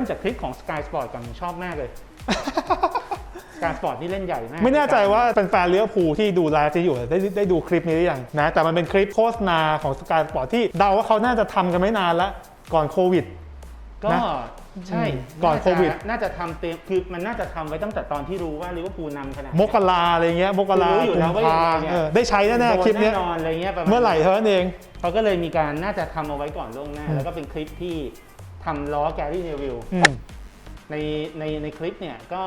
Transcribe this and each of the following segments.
มจากคลิปของ Sky Sport ก่อนผมชอบมากเลย Sky Sport นี่เล่นใหญ่มากไม่แน่ใจว่าเป็นแฟนเลี้ยวภูลที่ดูไลฟ์ที่อยู่ได้ได้ดูคลิปนี้หรือยังนะ แต่มันเป็นคลิปโฆษณาของสกายสปอร์ตที่เดาว่าเขาน่าจะทำกันไม่นานแล้วก่อนโควิดก็นะใช่ก่อนาจะโควิด น่าจะทำเต็มคือมันน่าจะทำไว้ตั้งแต่ตอนที่รู้ว่าลิเวอร์พูลนำขนาดมกราอะไรเงี้ยมกรารู้อยู่กุแล้มวว่าภายังไงเนี่ยเออได้ใช้แน่ๆคลิปเนี้ยโดนแน่นอนอะไรเงี้ยประมาณเมื่อไหร่เท่านั้นเองเขาก็เลยมีการน่าจะทำเอาไว้ก่อนล่วงหน้าอืมแล้วก็เป็นคลิปที่ ทำล้อแกรี่เนวิลอืมในในในคลิปเนี่ยก็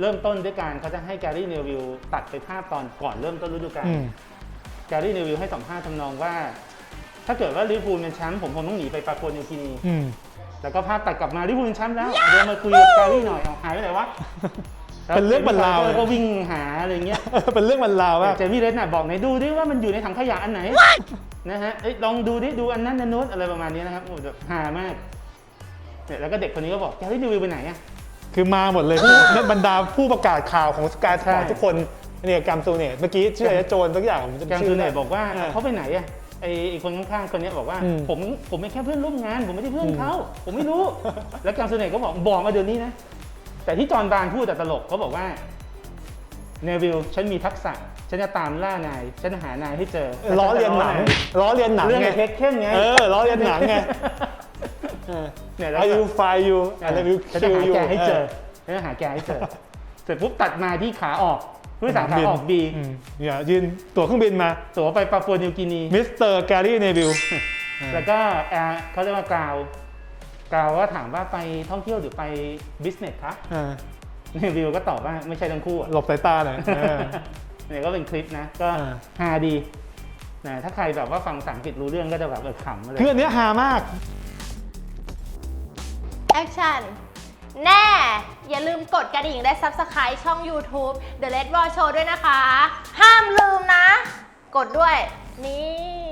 เริ่มต้นด้วยการเขาจะให้แกรี่เนวิลตัดไปภาพตอนก่อนเริ่มต้นฤดูกาลอืมแกรี่เนวิลให้สัมภาษณ์ทำนองว่า ถ้าเกิดว่าลิเวอร์พูลเป็นแชมป์ผมคงต้องหนีไปปาปัวนิวกินีอืมแล้วก็ภาพตัดกลับมาลิเวอร์พูลเป็นแชมป์แล้วเดินมาคุยกับแกรี่หน่อยเอาหายไปไหนวะเป็นเรื่องบรรลาวแก็วิ่งหาอะไรเงี้ยเป็นเรื่องมันราวว่าเจมี่เรดน่ะบอกไหนดูดิว่ามันอยู่ในถังขยะอันไหนนะฮะเอ้ยลองดูดิดูอันนั้นอันนู้นอะไรประมาณนี้นะครับโอ้โหแบบฮามาก เนี่ยแล้วก็เด็กคนนี้ก็บอกแกรี่เนวิลไปไหนอะคือมาหมดเลยผู้บรรดาผู้ประกาศข่าวของสกายสปอร์ตใช่ ทุกคนเนี่ยกัมซูเนตเมื่อกี้ชื่ออะไรนะโจนสักอย่างผมจำแกงชื่ซูอ เนไม่ตได้บอกว่าอ่าเขาไปไหนอะไอไอคนข้างๆคนเนี้ยบอกว่า อืมผมผมเป็นแค่เพื่อนร่วมงาน ผมไม่ใช่เพื่อนเขาผมไม่รู้ แล้วแกงซูเนตก็บอกบอกมาเดี๋ยวนี้นะ แต่ที่จอห์นบานพูดแต่ตลกเขาบอกว่าเนวิลฉันมีทักษะ ฉันจะตามล่านาย ฉันจะหานายให้เจอล้อเลียนหนังล้อเลียนหนังเรื่องไงไอ้เทคเคนไง เออล้อเลียนหนังไง เนี่ยแล้ว I will find you I will ฉันจะ kill หา you แกให้เจอฉันจะหาแกให้เจอ เสร็จปุ๊บตัดมาที่ขาออกผู้โดยสารขาออกบีมเนี่ยยืนตั๋วเครื่องบินมาตั๋วไปปาปัวนิวกินี มิสเตอร์แกรี่เนวิล แล้วก็แอร์เขาเรียกว่ากราวกราวว่าถามว่าไปท่องเที่ยวหรือไปบิสเนสคะเนวิวก็ตอบว่าไม่ใช่ทั้งคู่อะหลบสายตาหน่อยเออ เนี่ยก็เป็นคลิปนะ ก็อ่า ฮาดีนะถ้าใครแบบว่าฟังภาษาอังกฤษรู้เรื่องก็จะแบบเออขำอะไรคืออันเนี้ยฮามาก แอคชั่น แน่ อย่าลืมกดกระดิ่งและ Subscribe ช่อง YouTube The Red Wall Show ด้วยนะคะ ห้ามลืมนะ กดด้วย นี่